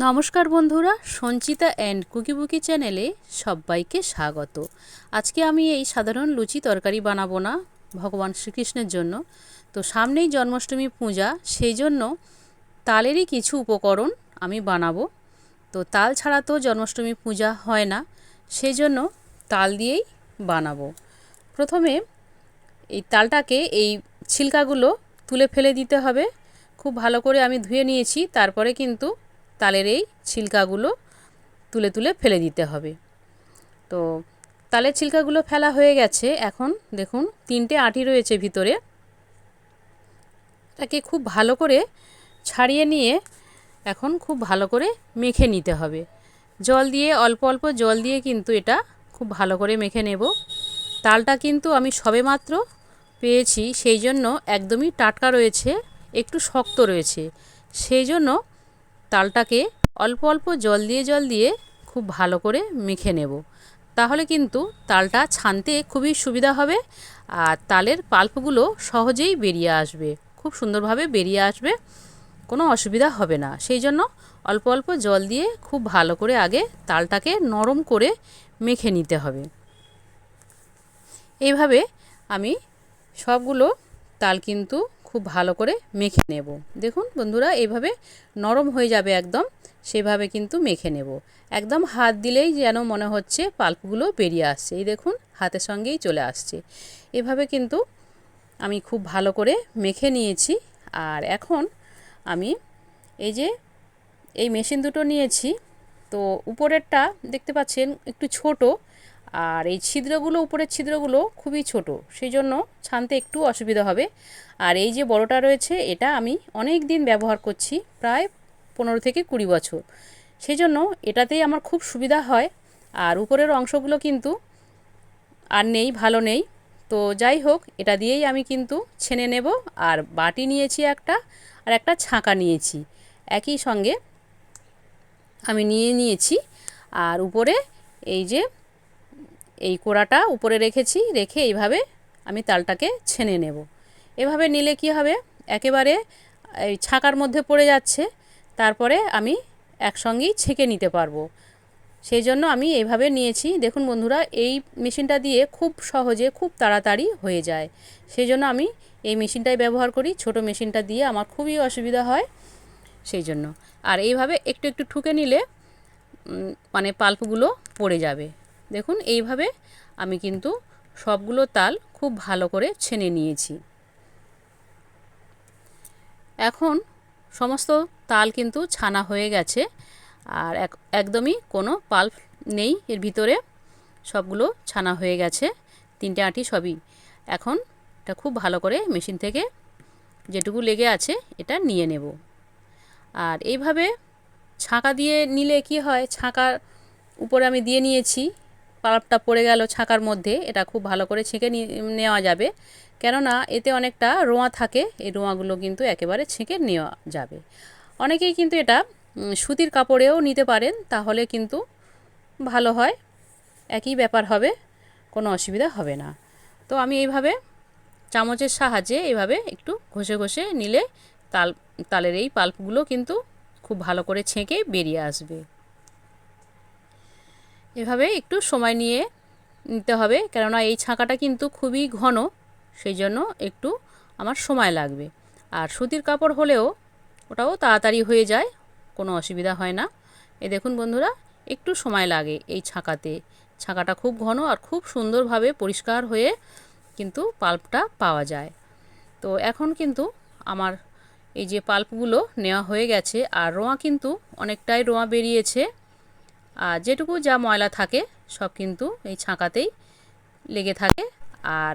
নমস্কার বন্ধুরা, সঞ্চিতা অ্যান্ড কুকিবুকি চ্যানেলে সবাইকে স্বাগত। আজকে আমি এই সাধারণ লুচি তরকারি বানাবো না ভগবান শ্রীকৃষ্ণের জন্য। তো সামনেই জন্মাষ্টমী পূজা, সেই জন্য তালেরই কিছু উপকরণ আমি বানাবো। তো তাল ছাড়া তো জন্মাষ্টমী পূজা হয় না, সেই জন্য তাল দিয়েই বানাবো। প্রথমে এই তালটাকে এই ছিলকাগুলো তুলে ফেলে দিতে হবে। খুব ভালো করে আমি ধুয়ে নিয়েছি, তারপরে কিন্তু তালের এই ছিলকাগুলো তুলে তুলে ফেলে দিতে হবে। তো তালের ছিলকাগুলো ফেলা হয়ে গেছে। এখন দেখুন, তিনটে আঁটি রয়েছে ভিতরে। তাকে খুব ভালো করে ছাড়িয়ে নিয়ে এখন খুব ভালো করে মেখে নিতে হবে। জল দিয়ে, অল্প অল্প জল দিয়ে কিন্তু এটা খুব ভালো করে মেখে নেব। তালটা কিন্তু আমি সবেমাত্র পেয়েছি, সেই জন্য একদমই টাটকা রয়েছে, একটু শক্ত রয়েছে। সেই জন্য তালটাকে অল্প অল্প জল দিয়ে জল দিয়ে খুব ভালো করে মেখে নেব। তাহলে কিন্তু তালটা ছানতে খুবই সুবিধা হবে আর তালের পাল্পগুলো সহজেই বেরিয়ে আসবে, খুব সুন্দরভাবে বেরিয়ে আসবে, কোনো অসুবিধা হবে না। সেই জন্য অল্প অল্প জল দিয়ে খুব ভালো করে আগে তালটাকে নরম করে মেখে নিতে হবে। এইভাবে আমি সবগুলো তাল কিন্তু ভালো করে মেখে নেব। দেখুন বন্ধুরা এইভাবে নরম হয়ে যাবে একদম, সেভাবে কিন্তু মেখে নেব। একদম হাত দিলেই যেন মনে হচ্ছে পাল্পগুলো বেরিয়ে আসছে। এই দেখুন, হাতের সঙ্গেই চলে আসছে। এভাবে কিন্তু আমি খুব ভালো করে মেখে নিয়েছি। আর এখন আমি এই যে, এই মেশিন দুটো নিয়েছি। তো উপরেরটা দেখতে পাচ্ছেন একটু ছোটো আর এই ছিদ্রগুলো, উপরের ছিদ্রগুলো খুবই ছোট সেই জন্য ছানতে একটু অসুবিধা হবে। আর এই যে বড়টা রয়েছে, এটা আমি অনেক দিন ব্যবহার করছি, প্রায় পনেরো থেকে কুড়ি বছর। সেই জন্য এটাতেই আমার খুব সুবিধা হয়। আর উপরের অংশগুলো কিন্তু আর নেই, ভালো নেই। তো যাই হোক, এটা দিয়েই আমি কিন্তু ছেনে নেব। আর বাটি নিয়েছি একটা, আর একটা ছাঁকা নিয়েছি। একই সঙ্গে আমি নিয়ে নিয়েছি। আর উপরে এই যে এই কোড়াটা উপরে রেখেছি, রেখে এইভাবে আমি তালটাকে ছেনে নেব। এভাবে নিলে কি হবে? একেবারে এই ছাকার মধ্যে পড়ে যাচ্ছে, তারপরে আমি একসঙ্গেই ছেঁকে নিতে পারব। সেই জন্য আমি এইভাবে নিয়েছি। দেখুন বন্ধুরা, এই মেশিনটা দিয়ে খুব সহজে, খুব তাড়াতাড়ি হয়ে যায়। সেই জন্য আমি এই মেশিনটাই ব্যবহার করি। ছোট মেশিনটা দিয়ে আমার খুবই অসুবিধা হয় সেই জন্য। আর এইভাবে একটু একটু ঠুকে নিলে মানে পাল্পগুলো পড়ে যাবে। দেখুন, এইভাবে আমি কিন্তু সবগুলো তাল খুব ভালো করে ছেনে নিয়েছি। এখন সমস্ত তাল কিন্তু ছানা হয়ে গেছে আর এক, একদমই কোনো পাল্প নেই। এর ভিতরে সবগুলো ছানা হয়ে গেছে, তিনটে আঁটি সবই। এখন এটা খুব ভালো করে মেশিন থেকে যেটুকু লেগে আছে এটা নিয়ে নেব। আর এইভাবে ছাঁকা দিয়ে নিলে কি হয়, ছাঁকার উপরে আমি দিয়ে নিয়েছি পাল্পটা পড়ে গেল ছাঁকার মধ্যে, এটা খুব ভালো করে ছেঁকে নেওয়া যাবে। কেননা এতে অনেকটা রোঁয়া থাকে, এই রোঁয়াগুলো কিন্তু একেবারে ছেঁকে নেওয়া যাবে। অনেকেই কিন্তু এটা সুতির কাপড়েও নিতে পারেন, তাহলে কিন্তু ভালো হয়, একই ব্যাপার হবে, কোনো অসুবিধা হবে না। তো আমি এইভাবে চামচের সাহায্যে এইভাবে একটু ঘষে ঘষে নিলে তাল, তালের এই পাল্পগুলো কিন্তু খুব ভালো করে ছেঁকে বেরিয়ে আসবে। এভাবে একটু সময় নিয়ে নিতে হবে। কেননা এই ছাঁকাটা কিন্তু খুবই ঘন সেই জন্য একটু আমার সময় লাগবে। আর সুতির কাপড় হলেও ওটাও তাড়াতাড়ি হয়ে যায়, কোনো অসুবিধা হয় না। এ দেখুন বন্ধুরা, একটু সময় লাগে এই ছাঁকাতে। ছাঁকাটা খুব ঘন আর খুব সুন্দরভাবে পরিষ্কার হয়ে কিন্তু পাল্পটা পাওয়া যায়। তো এখন কিন্তু আমার এই যে পাল্পগুলো নেওয়া হয়ে গেছে, আর রোঁয়া কিন্তু অনেকটাই রোঁয়া বেরিয়েছে। আর যেটুকু যা ময়লা থাকে, সব কিন্তু এই ছাঁকাতেই লেগে থাকে আর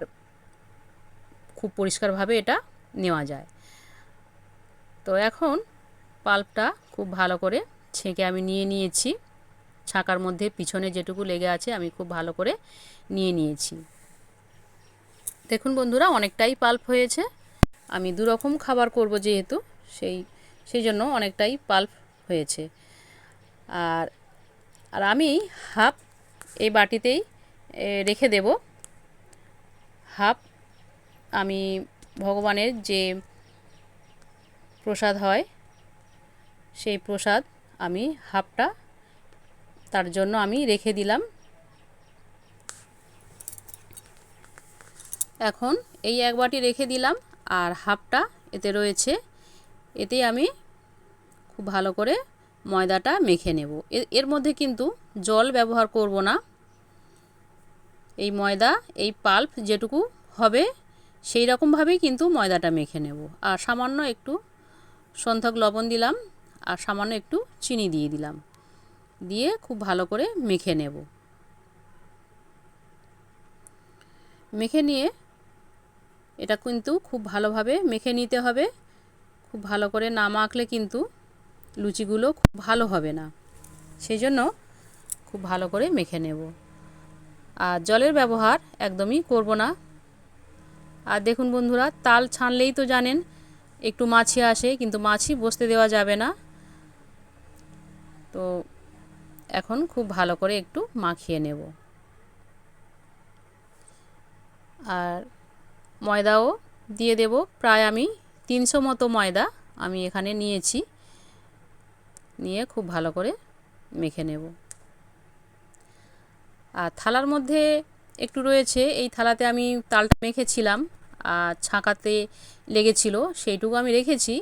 খুব পরিষ্কারভাবে এটা নেওয়া যায়। তো এখন পাল্পটা খুব ভালো করে ছেঁকে আমি নিয়ে নিয়েছি। ছাঁকার মধ্যে পিছনে যেটুকু লেগে আছে আমি খুব ভালো করে নিয়ে নিয়েছি। দেখুন বন্ধুরা, অনেকটাই পাল্প হয়েছে। আমি দুরকম খাবার করব যেহেতু, সেই সেই জন্য অনেকটাই পাল্প হয়েছে। আর আর আমি হাফ এই বাটিতেই রেখে দেব। হাফ আমি ভগবানের যে প্রসাদ হয়, সেই প্রসাদ আমি হাফটা তার জন্য আমি রেখে দিলাম। এখন এই এক বাটি রেখে দিলাম আর হাফটা এতে রয়েছে। এতে আমি খুব ভালো করে ময়দাটা মেখে নেব। এর মধ্যে কিন্তু জল ব্যবহার করব না। এই ময়দা, এই পাল্প যেটুকু হবে, সেই রকমভাবেই কিন্তু ময়দাটা মেখে নেব। আর সামান্য একটু সন্থক লবণ দিলাম, আর সামান্য একটু চিনি দিয়ে দিলাম। দিয়ে খুব ভালো করে মেখে নেব। মেখে নিয়ে এটা কিন্তু খুব ভালোভাবে মেখে নিতে হবে। খুব ভালো করে না মাখলে কিন্তু লুচিগুলো খুব ভালো হবে না। সেই জন্য খুব ভালো করে মেখে নেব। আর জলের ব্যবহার একদমই করব না। আর দেখুন বন্ধুরা, তাল ছানলেই তো জানেন, একটু মাছি আসে, কিন্তু মাছি বসতে দেওয়া যাবে না। তো এখন খুব ভালো করে একটু মাখিয়ে নেব। আর ময়দাও দিয়ে দেব। প্রায় আমি তিনশো মতো ময়দা আমি এখানে নিয়েছি। নিয়ে খুব ভালো করে মেখে নেব। আর থালার মধ্যে একটু রয়েছে, এই থালাতে আমি তালটা মেখেছিলাম, আর ছাঁকাতে লেগেছিল, সেইটুকু আমি রেখেছি,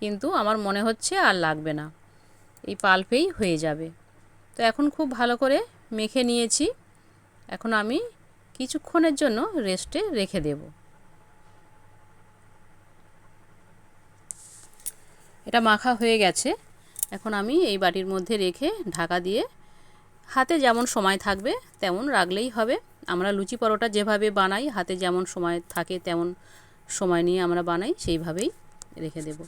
কিন্তু আমার মনে হচ্ছে আর লাগবে না। এই পাল্পেই হয়ে যাবে। তো এখন খুব ভালো করে মেখে নিয়েছি। এখন আমি কিছুক্ষণের জন্য রেস্টে রেখে দেব। এটা মাখা হয়ে গেছে। এখন আমি এই বাটির মধ্যে রেখে ঢাকা দিয়ে হাতে যেমন সময় থাকবে তেমন রাখলেই হবে। আমরা লুচি পরোটা যেভাবে বানাই, হাতে যেমন সময় থাকে তেমন সময় নিয়ে আমরা বানাই, সেইভাবেই রেখে দেব।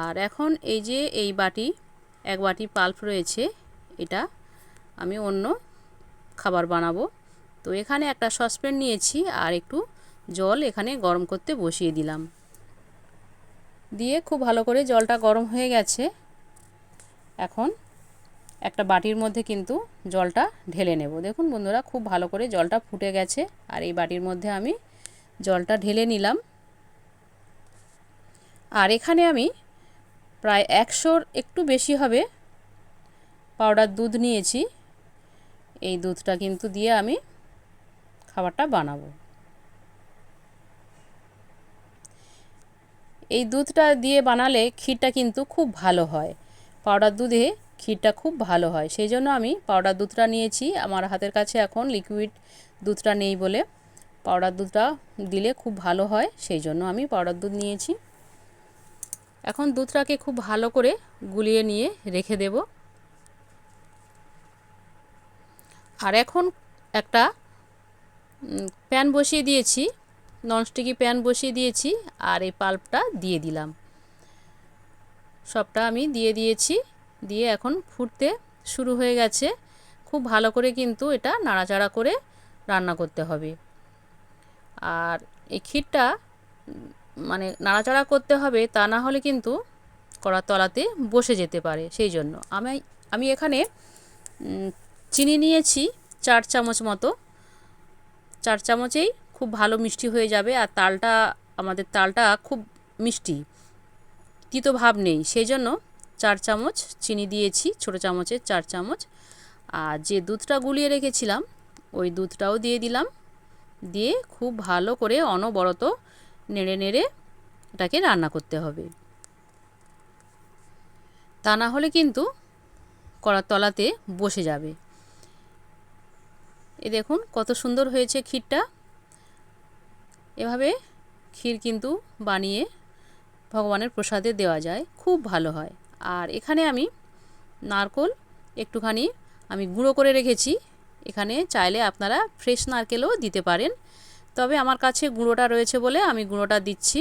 আর এখন এই যে এই বাটি, এক বাটি পাল্প রয়েছে, এটা আমি অন্য খাবার বানাবো। তো এখানে একটা সসপ্যান নিয়েছি আর একটু জল এখানে গরম করতে বসিয়ে দিলাম। দিয়ে খুব ভালো করে জলটা গরম হয়ে গেছে। এখন একটা বাটির মধ্যে কিন্তু জলটা ঢেলে নেব। দেখুন বন্ধুরা, খুব ভালো করে জলটা ফুটে গেছে। আর এই বাটির মধ্যে আমি জলটা ঢেলে নিলাম। আর এখানে আমি প্রায় একশোর একটু বেশি হবে পাউডার দুধ নিয়েছি। এই দুধটা কিন্তু দিয়ে আমি খাবারটা বানাবো। এই দুধটা দিয়ে বানালে ক্ষীরটা কিন্তু খুব ভালো হয়। পাউডার দুধে ক্ষীরটা খুব ভালো হয়। সেই জন্য আমি পাউডার দুধটা নিয়েছি। আমার হাতের কাছে এখন লিকুইড দুধটা নেই বলে পাউডার দুধটা দিলে খুব ভালো হয়। সেই জন্য আমি পাউডার দুধ নিয়েছি। এখন দুধটাকে খুব ভালো করে গুলিয়ে নিয়ে রেখে দেব। আর এখন একটা প্যান বসিয়ে দিয়েছি। ননস্টিকি প্যান বসিয়ে দিয়েছি। আর এই পাল্পটা দিয়ে দিলাম। সবটা আমি দিয়ে দিয়েছি। দিয়ে এখন ফুটতে শুরু হয়ে গেছে। খুব ভালো করে কিন্তু এটা নাড়াচাড়া করে রান্না করতে হবে। আর এই ক্ষীরটা মানে নাড়াচাড়া করতে হবে তা না হলে কিন্তু কড়ার তলাতে বসে যেতে পারে। সেই জন্য আমি আমি এখানে চিনি নিয়েছি চার চামচ মতো। চার চামচেই খুব ভালো মিষ্টি হয়ে যাবে। আর তালটা, আমাদের তালটা খুব মিষ্টি। তিতো ভাব নেই। সেই জন্য চার চামচ চিনি দিয়েছি, ছোটো চামচের চার চামচ। আর যে দুধটা গুলিয়ে রেখেছিলাম, ওই দুধটাও দিয়ে দিলাম। দিয়ে খুব ভালো করে অনবরত নেড়ে নেড়ে এটাকে রান্না করতে হবে। তা না হলে কিন্তু কড়ার তলাতে বসে যাবে। এ দেখুন কত সুন্দর হয়েছে ক্ষীরটা। এভাবে ক্ষীর কিন্তু বানিয়ে ভগবানের প্রসাদে দেওয়া যায়, খুব ভালো হয়। আর এখানে আমি নারকোল একটুখানি আমি গুঁড়ো করে রেখেছি। এখানে চাইলে আপনারা ফ্রেশ নারকেলও দিতে পারেন। তবে আমার কাছে গুঁড়োটা রয়েছে বলে আমি গুঁড়োটা দিচ্ছি।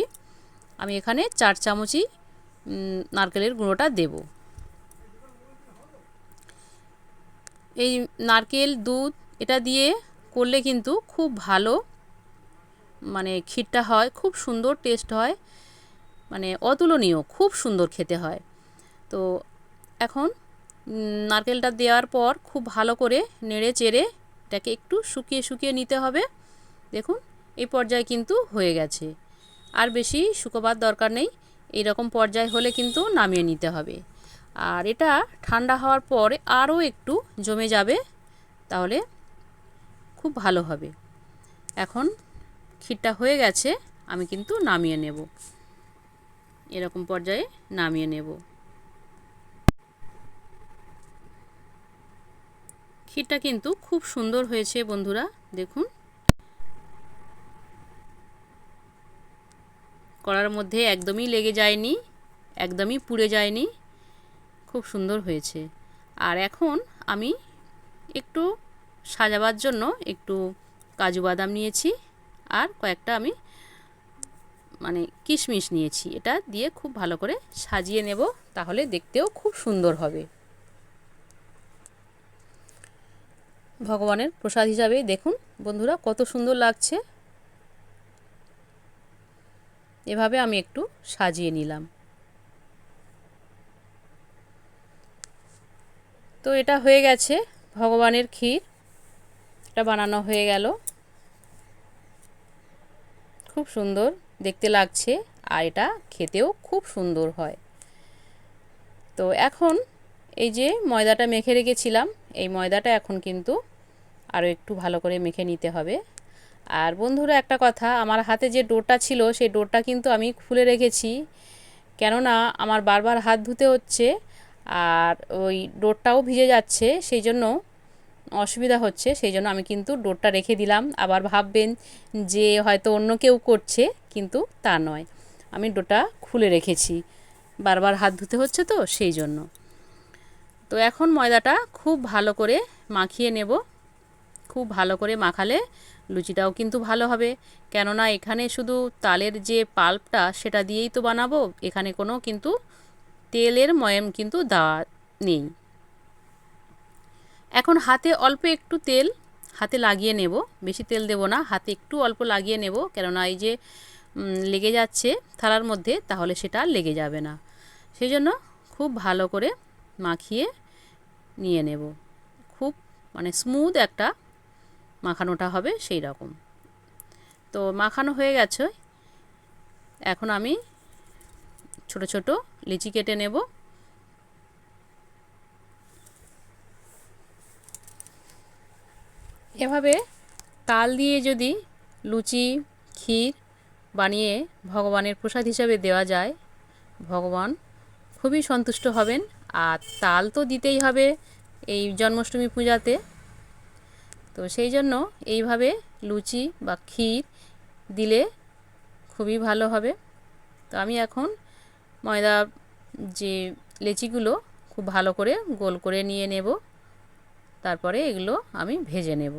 আমি এখানে চার চামচই নারকেলের গুঁড়োটা দেব। এই নারকেল, দুধ, এটা দিয়ে করলে কিন্তু খুব ভালো মানে ক্ষীরটা হয়, খুব সুন্দর টেস্ট হয়। মানে অতুলনীয়, খুব সুন্দর খেতে হয়। তো এখন নারকেলটা দেওয়ার পর খুব ভালো করে নেড়ে চেড়ে এটাকে একটু শুকিয়ে শুকিয়ে নিতে হবে। দেখুন এই পর্যায়ে কিন্তু হয়ে গেছে। আর বেশি শুকোবার দরকার নেই এই রকম পর্যায় হলে কিন্তু নামিয়ে নিতে হবে। আর এটা ঠান্ডা হওয়ার পর আরও একটু জমে যাবে, তাহলে খুব ভালো হবে। এখন ক্ষীরটা হয়ে গেছে, আমি কিন্তু নামিয়ে নেব। এরকম পর্যায়ে নামিয়ে নেব। ক্ষীরটা কিন্তু খুব সুন্দর হয়েছে বন্ধুরা, দেখুন। কড়ার মধ্যে একদমই লেগে যায়নি, একদমই পুড়ে যায়নি, খুব সুন্দর হয়েছে। আর এখন আমি একটু সাজাবার জন্য একটু কাজু বাদাম নিয়েছি, আর কয়েকটা আমি মানে কিশমিশ নিয়েছি। এটা দিয়ে খুব ভালো করে সাজিয়ে নেব, তাহলে দেখতেও খুব সুন্দর হবে। ভগবানের প্রসাদ হিসাবে দেখুন, বন্ধুরা কত সুন্দর লাগছে। এভাবে আমি একটু সাজিয়ে নিলাম। তো এটা হয়ে গেছে ভগবানের ক্ষীর। এটা বানানো হয়ে গেল। খুব সুন্দর। দেখতে লাগছে আর এটা খেতেও খুব সুন্দর হয়। তো এখন এই যে ময়দাটা মেখে রেখেছিলাম, এই ময়দাটা এখন কিন্তু আরও একটু ভালো করে মেখে নিতে হবে। আর বন্ধুরা, একটা কথা, আমার হাতে যে ডোরটা ছিল, সেই ডোরটা কিন্তু আমি খুলে রেখেছি। কেননা আমার বারবার হাত ধুতে হচ্ছে আর ওই ডোরটাও ভিজে যাচ্ছে, সেই জন্য অসুবিধা হচ্ছে, সেই জন্য আমি কিন্তু ডোরটা রেখে দিলাম। আবার ভাববেন যে হয়তো অন্য কেউ করছে, কিন্তু তা নয়। আমি ডোরটা খুলে রেখেছি। বারবার হাত ধুতে হচ্ছে তো, সেই জন্য। তো এখন ময়দাটা খুব ভালো করে মাখিয়ে নেব। খুব ভালো করে মাখালে লুচিটাও কিন্তু ভালো হবে। কেননা এখানে শুধু তালের যে পাল্পটা, সেটা দিয়েই তো বানাবো। এখানে কোনো কিন্তু তেলের ময়ম কিন্তু দেওয়া নেই। এখন হাতে অল্প একটু তেল, হাতে লাগিয়ে নেব। বেশি তেল দেব না, হাতে একটু অল্প লাগিয়ে নেব, কেননা এই যে লেগে যাচ্ছে থালার মধ্যে, তাহলে সেটা লেগে যাবে না। সেই জন্য খুব ভালো করে মাখিয়ে নিয়ে নেব। খুব মানে স্মুথ একটা মাখানোটা হবে সেই রকম। তো মাখানো হয়ে গেছে। এখন আমি ছোট ছোট লিচি কেটে নেব। এভাবে তাল দিয়ে যদি লুচি, ক্ষীর বানিয়ে ভগবানের প্রসাদ হিসাবে দেওয়া যায়, ভগবান খুবই সন্তুষ্ট হবেন। আর তাল তো দিতেই হবে এই জন্মাষ্টমী পূজাতে। তো সেই জন্য এইভাবে লুচি বা ক্ষীর দিলে খুবই ভালো হবে। তো আমি এখন ময়দা যে লেচিগুলো খুব ভালো করে গোল করে নিয়ে নেব। তারপরে এগুলো আমি ভেজে নেব।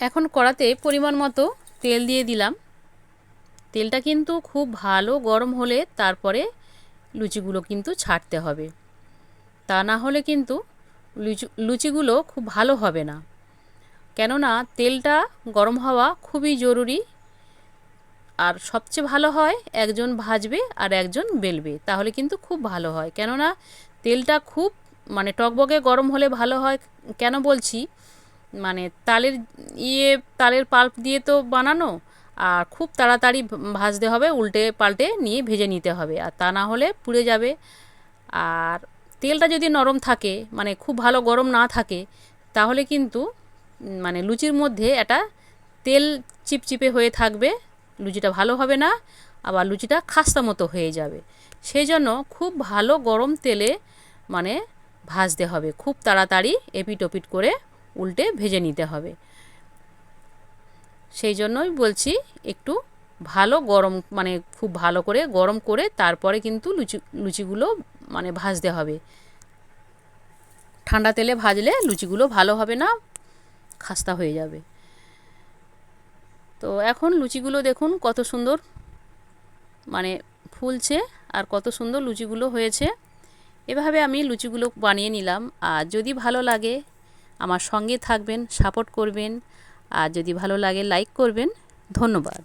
এখন কড়াতে পরিমাণ মতো তেল দিয়ে দিলাম। তেলটা কিন্তু খুব ভালো গরম হলে তারপরে লুচিগুলো কিন্তু ছাড়তে হবে। তা না হলে কিন্তু লুচি, লুচিগুলো খুব ভালো হবে না। কেননা তেলটা গরম হওয়া খুবই জরুরি। আর সবচেয়ে ভালো হয় একজন ভাজবে আর একজন বেলবে, তাহলে কিন্তু খুব ভালো হয়। কেননা তেলটা খুব মানে টকবগে গরম হলে ভালো হয়। কেন বলছি? মানে তালের ইয়ে তালের পাল্প দিয়ে তো বানানো, আর খুব তাড়াতাড়ি ভাজতে হবে, উল্টে পাল্টে নিয়ে ভেজে নিতে হবে, আর তা না হলে পুড়ে যাবে। আর তেলটা যদি নরম থাকে মানে খুব ভালো গরম না থাকে, তাহলে কিন্তু মানে লুচির মধ্যে একটা তেল চিপচিপে হয়ে থাকবে, লুচিটা ভালো হবে না, আবার লুচিটা খাস্তা মতো হয়ে যাবে। সেই জন্য খুব ভালো গরম তেলে মানে ভাজতে হবে। খুব তাড়াতাড়ি এপিট ওপিট করে উল্টে ভেজে নিতে হবে। সেই জন্যই বলছি একটু ভালো গরম মানে খুব ভালো করে গরম করে তারপরে কিন্তু লুচি, লুচিগুলো মানে ভাজতে হবে। ঠান্ডা তেলে ভাজলে লুচিগুলো ভালো হবে না, খাস্তা হয়ে যাবে। তো এখন লুচিগুলো দেখুন কত সুন্দর মানে ফুলছে। আর কত সুন্দর লুচিগুলো হয়েছে। এভাবে আমি লুচিগুলো বানিয়ে নিলাম। আর যদি ভালো লাগে, আমার সঙ্গে থাকবেন, সাপোর্ট করবেন। আর যদি ভালো লাগে, লাইক করবেন। ধন্যবাদ।